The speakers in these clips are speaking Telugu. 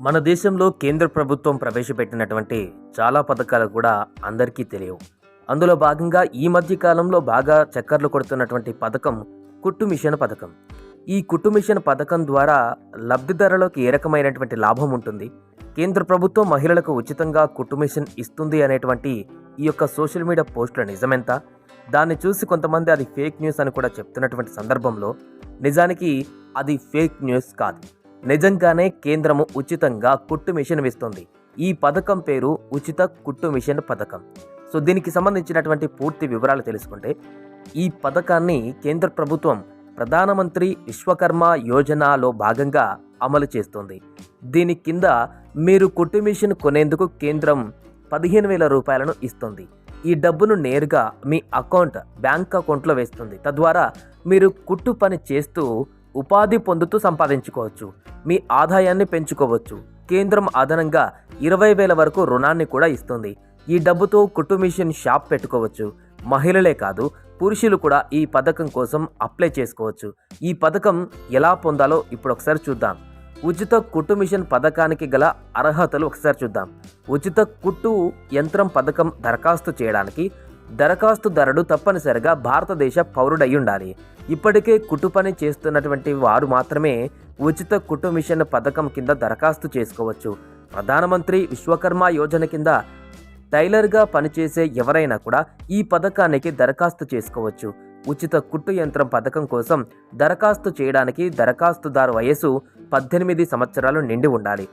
మన దేశంలో కేంద్ర ప్రభుత్వం ప్రవేశపెట్టినటువంటి చాలా పథకాలు కూడా అందరికీ తెలియవు. అందులో భాగంగా ఈ మధ్య కాలంలో బాగా చక్కర్లు కొడుతున్నటువంటి పథకం కుట్టు మిషన్ పథకం. ఈ కుట్టు మిషన్ పథకం ద్వారా లబ్ధిదారులకు ఏ రకమైనటువంటి లాభం ఉంటుంది? కేంద్ర ప్రభుత్వం మహిళలకు ఉచితంగా కుట్టు మిషన్ ఇస్తుంది అనేటువంటి ఈ యొక్క సోషల్ మీడియా పోస్టుల నిజమెంత దాన్ని చూసి కొంతమంది అది ఫేక్ న్యూస్ అని కూడా చెప్తున్నటువంటి సందర్భంలో నిజానికి అది ఫేక్ న్యూస్ కాదు. నిజంగానే కేంద్రము ఉచితంగా కుట్టు మిషన్ ఇస్తుంది ఈ పథకం పేరు ఉచిత కుట్టు మిషన్ పథకం. సో దీనికి సంబంధించినటువంటి పూర్తి వివరాలు తెలుసుకుంటే ఈ పథకాన్ని కేంద్ర ప్రభుత్వం ప్రధానమంత్రి విశ్వకర్మ యోజనలో భాగంగా అమలు చేస్తుంది. దీని కింద మీరు కుట్టు మిషన్ కొనేందుకు కేంద్రం పదిహేను వేల రూపాయలను ఇస్తుంది. ఈ డబ్బును నేరుగా మీ అకౌంట్ బ్యాంక్ అకౌంట్లో వేస్తుంది. తద్వారా మీరు కుట్టు పని చేస్తూ ఉపాధి పొందుతూ సంపాదించుకోవచ్చు. మీ ఆదాయాన్ని పెంచుకోవచ్చు. కేంద్రం అదనంగా ఇరవై వేల వరకు రుణాన్ని కూడా ఇస్తుంది. ఈ డబ్బుతో కుట్టు మిషన్ షాప్ పెట్టుకోవచ్చు. మహిళలే కాదు పురుషులు కూడా ఈ పథకం కోసం అప్లై చేసుకోవచ్చు. ఈ పథకం ఎలా పొందాలో ఇప్పుడు ఒకసారి చూద్దాం. ఉచిత కుట్టు మిషన్ పథకానికి గల అర్హతలు ఒకసారి చూద్దాం. ఉచిత కుట్టు యంత్రం పథకం దరఖాస్తు చేయడానికి దరఖాస్తుదారుడు తప్పనిసరిగా భారతదేశ పౌరుడై ఉండాలి ఇప్పటికే కుట్టు పని చేస్తున్నటువంటి వారు మాత్రమే ఉచిత కుట్టు మిషన్ పథకం కింద దరఖాస్తు చేసుకోవచ్చు. ప్రధానమంత్రి విశ్వకర్మ యోజన కింద టైలర్గా పనిచేసే ఎవరైనా కూడా ఈ పథకానికి దరఖాస్తు చేసుకోవచ్చు. ఉచిత కుట్టు యంత్రం పథకం కోసం దరఖాస్తు చేయడానికి దరఖాస్తుదారు వయసు పద్దెనిమిది సంవత్సరాలు నిండి ఉండాలి.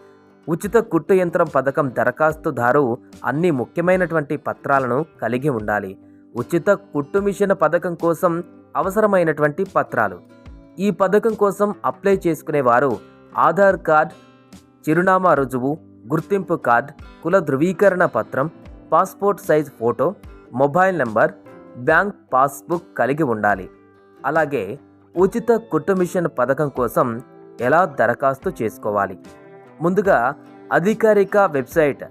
ఉచిత కుట్టు యంత్రం పథకం దరఖాస్తుదారు అన్ని ముఖ్యమైనటువంటి పత్రాలను కలిగి ఉండాలి. ఉచిత కుట్టు మిషన్ పథకం కోసం అవసరమైనటువంటి పత్రాలు. ఈ పథకం కోసం అప్లై చేసుకునేవారు ఆధార్ కార్డ్ చిరునామా రుజువు గుర్తింపు కార్డ్ కుల ధృవీకరణ పత్రం passport size photo mobile number bank passbook కలిగి ఉండాలి. అలాగే ఉచిత కుట్టు మిషన్ పథకం కోసం ఎలా దరఖాస్తు చేసుకోవాలి? ముందుగా అధికారిక website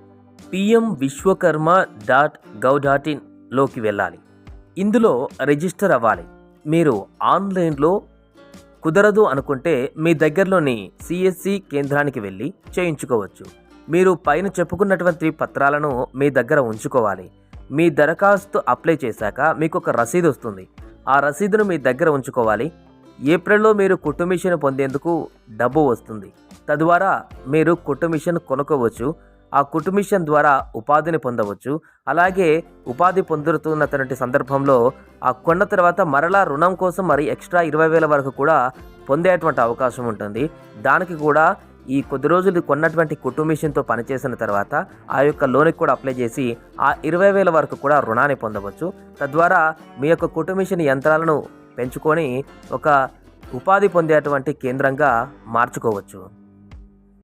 PM Vishwakarma dot gov dot ఇన్లోకి వెళ్ళాలి. ఇందులో రిజిస్టర్ అవ్వాలి. మీరు ఆన్లైన్లో కుదరదు అనుకుంటే మీ దగ్గరలోని సిఎస్సి కేంద్రానికి వెళ్ళి చేయించుకోవచ్చు. మీరు పైన చెప్పుకున్నటువంటి పత్రాలను మీ దగ్గర ఉంచుకోవాలి. మీ దరఖాస్తు అప్లై చేశాక మీకు ఒక రసీదు వస్తుంది. ఆ రసీదును మీ దగ్గర ఉంచుకోవాలి. ఏప్రిల్లో మీరు కుటుంబిషన్ పొందేందుకు డబ్బు వస్తుంది. తద్వారా మీరు కుటుంబిషన్ కొనుక్కోవచ్చు ఆ కుటుంబిషన్ ద్వారా ఉపాధిని పొందవచ్చు. అలాగే ఉపాధి పొందుతున్నటువంటి సందర్భంలో ఆ కొన్న తర్వాత మరలా రుణం కోసం మరి ఎక్స్ట్రా ఇరవై వేల వరకు కూడా పొందేటువంటి అవకాశం ఉంటుంది. దానికి కూడా ఈ కొద్ది రోజులు కొన్నటువంటి కుటుంబిషన్తో మిషన్తో పనిచేసిన తర్వాత ఆ యొక్క లోన్కి కూడా అప్లై చేసి ఆ ఇరవై వేల వరకు కూడా రుణాన్ని పొందవచ్చు. తద్వారా మీ యొక్క కుటుంబిషన్ యంత్రాలను పెంచుకొని ఒక ఉపాధి పొందేటువంటి కేంద్రంగా మార్చుకోవచ్చు.